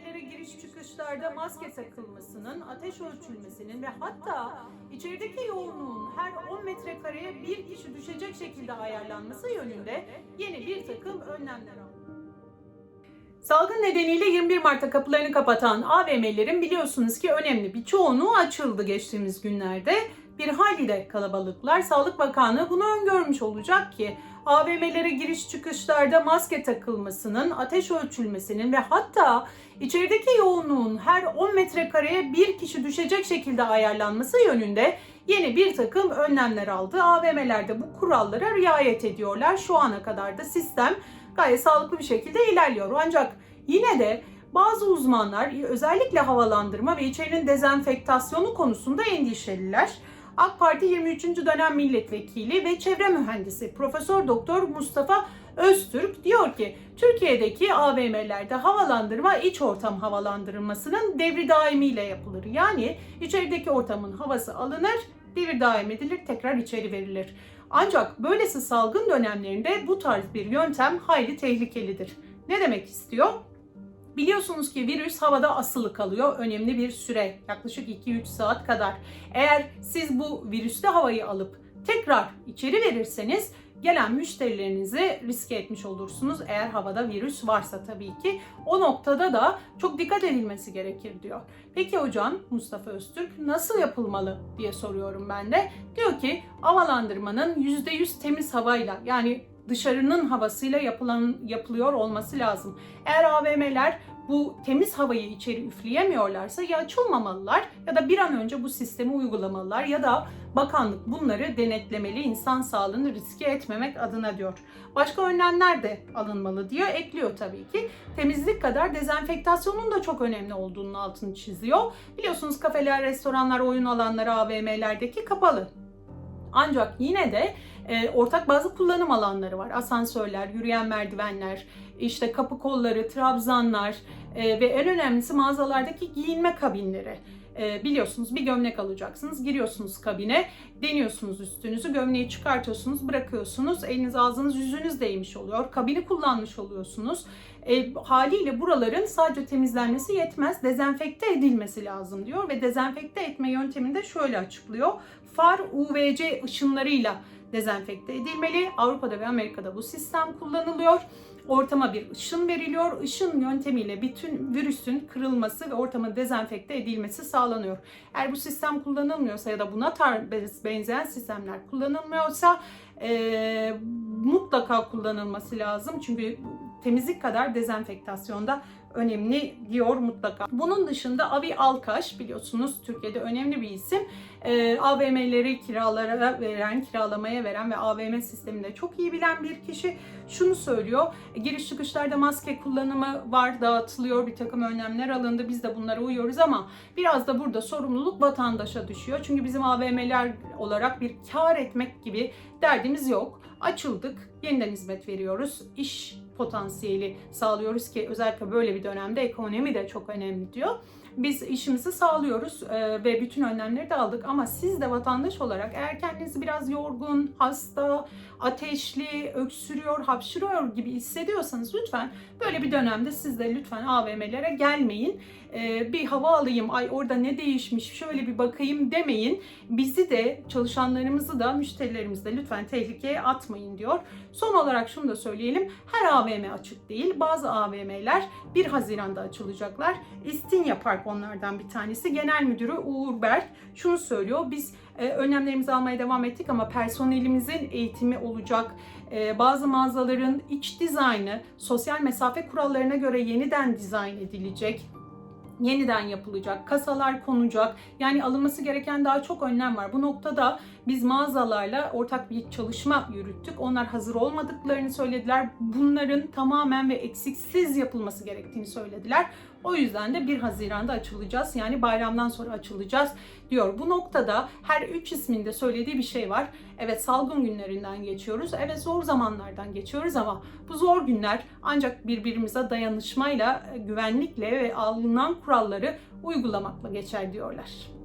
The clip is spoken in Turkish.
AVM'lere giriş çıkışlarda maske takılmasının, ateş ölçülmesinin ve hatta içerideki yoğunluğun her 10 metrekareye bir kişi düşecek şekilde ayarlanması yönünde yeni bir takım önlemler aldı. Salgın nedeniyle 21 Mart'ta kapılarını kapatan AVM'lerin biliyorsunuz ki önemli bir çoğunluğu açıldı geçtiğimiz günlerde. Bir hali de kalabalıklar. Sağlık Bakanlığı bunu öngörmüş olacak ki AVM'lere giriş çıkışlarda maske takılmasının, ateş ölçülmesinin ve hatta içerideki yoğunluğun her 10 metrekareye bir kişi düşecek şekilde ayarlanması yönünde yeni bir takım önlemler aldı. AVM'lerde bu kurallara riayet ediyorlar. Şu ana kadar da sistem gayet sağlıklı bir şekilde ilerliyor. Ancak yine de bazı uzmanlar özellikle havalandırma ve içerinin dezenfektasyonu konusunda endişeliler. AK Parti 23. dönem milletvekili ve çevre mühendisi Profesör Doktor Mustafa Öztürk diyor ki Türkiye'deki AVM'lerde havalandırma iç ortam havalandırılmasının devri daimiyle yapılır. Yani içerideki ortamın havası alınır, devir daim edilir, tekrar içeri verilir. Ancak böylesi salgın dönemlerinde bu tarz bir yöntem hayli tehlikelidir. Ne demek istiyor? Biliyorsunuz ki virüs havada asılı kalıyor önemli bir süre yaklaşık 2-3 saat kadar. Eğer siz bu virüste havayı alıp tekrar içeri verirseniz gelen müşterilerinizi riske etmiş olursunuz eğer havada virüs varsa tabii ki. O noktada da çok dikkat edilmesi gerekir diyor. Peki hocam Mustafa Öztürk nasıl yapılmalı diye soruyorum ben de. Diyor ki havalandırmanın %100 temiz havayla yani dışarının havasıyla yapılan yapılıyor olması lazım. Eğer AVM'ler bu temiz havayı içeri üfleyemiyorlarsa ya açılmamalılar ya da bir an önce bu sistemi uygulamalılar ya da bakanlık bunları denetlemeli insan sağlığını riske etmemek adına diyor. Başka önlemler de alınmalı diyor. Ekliyor tabii ki. Temizlik kadar dezenfektasyonun da çok önemli olduğunun altını çiziyor. Biliyorsunuz kafeler, restoranlar, oyun alanları AVM'lerdeki kapalı. Ancak yine de e, ortak bazı kullanım alanları var. Asansörler, yürüyen merdivenler, işte kapı kolları, trabzanlar e, ve en önemlisi mağazalardaki giyinme kabinleri. E, biliyorsunuz bir gömlek alacaksınız, giriyorsunuz kabine, deniyorsunuz üstünüzü, gömleği çıkartıyorsunuz, bırakıyorsunuz, eliniz ağzınız yüzünüz değmiş oluyor, kabini kullanmış oluyorsunuz. E, haliyle buraların sadece temizlenmesi yetmez, dezenfekte edilmesi lazım diyor ve dezenfekte etme yöntemini de şöyle açıklıyor. Far UVC ışınlarıyla dezenfekte edilmeli. Avrupa'da ve Amerika'da bu sistem kullanılıyor. Ortama bir ışın veriliyor. Işın yöntemiyle bütün virüsün kırılması ve ortamın dezenfekte edilmesi sağlanıyor. Eğer bu sistem kullanılmıyorsa ya da buna tarz benzeyen sistemler kullanılmıyorsa e, mutlaka kullanılması lazım. Çünkü temizlik kadar dezenfektasyonda önemli diyor mutlaka. Bunun dışında Avi Alkaş biliyorsunuz Türkiye'de önemli bir isim. E, AVM'leri kiralara veren, kiralamaya veren ve AVM sisteminde çok iyi bilen bir kişi şunu söylüyor. Giriş çıkışlarda maske kullanımı var, dağıtılıyor, bir takım önlemler alındı. Biz de bunlara uyuyoruz ama biraz da burada sorumluluk vatandaşa düşüyor. Çünkü bizim AVM'ler olarak bir kar etmek gibi derdimiz yok. Açıldık, yeniden hizmet veriyoruz. İş potansiyeli sağlıyoruz ki özellikle böyle bir dönemde ekonomi de çok önemli diyor. Biz işimizi sağlıyoruz e, ve bütün önlemleri de aldık ama siz de vatandaş olarak eğer kendinizi biraz yorgun, hasta, ateşli, öksürüyor, hapşırıyor gibi hissediyorsanız lütfen böyle bir dönemde siz de lütfen AVM'lere gelmeyin. E, bir hava alayım, ay orada ne değişmiş, şöyle bir bakayım demeyin. Bizi de, çalışanlarımızı da, müşterilerimizi de lütfen tehlikeye atmayın diyor. Son olarak şunu da söyleyelim. Her AVM açık değil. Bazı AVM'ler 1 Haziran'da açılacaklar. İstinye Park onlardan bir tanesi. Genel Müdürü Uğur Berk şunu söylüyor. Biz e, önlemlerimizi almaya devam ettik ama personelimizin eğitimi olacak. E, bazı mağazaların iç dizaynı sosyal mesafe kurallarına göre yeniden dizayn edilecek yeniden yapılacak, kasalar konacak. Yani alınması gereken daha çok önlem var. Bu noktada biz mağazalarla ortak bir çalışma yürüttük. Onlar hazır olmadıklarını söylediler. Bunların tamamen ve eksiksiz yapılması gerektiğini söylediler. O yüzden de 1 Haziran'da açılacağız. Yani bayramdan sonra açılacağız diyor. Bu noktada her üç isminde söylediği bir şey var. Evet salgın günlerinden geçiyoruz. Evet zor zamanlardan geçiyoruz ama bu zor günler ancak birbirimize dayanışmayla, güvenlikle ve alınan kuralları uygulamakla geçer diyorlar.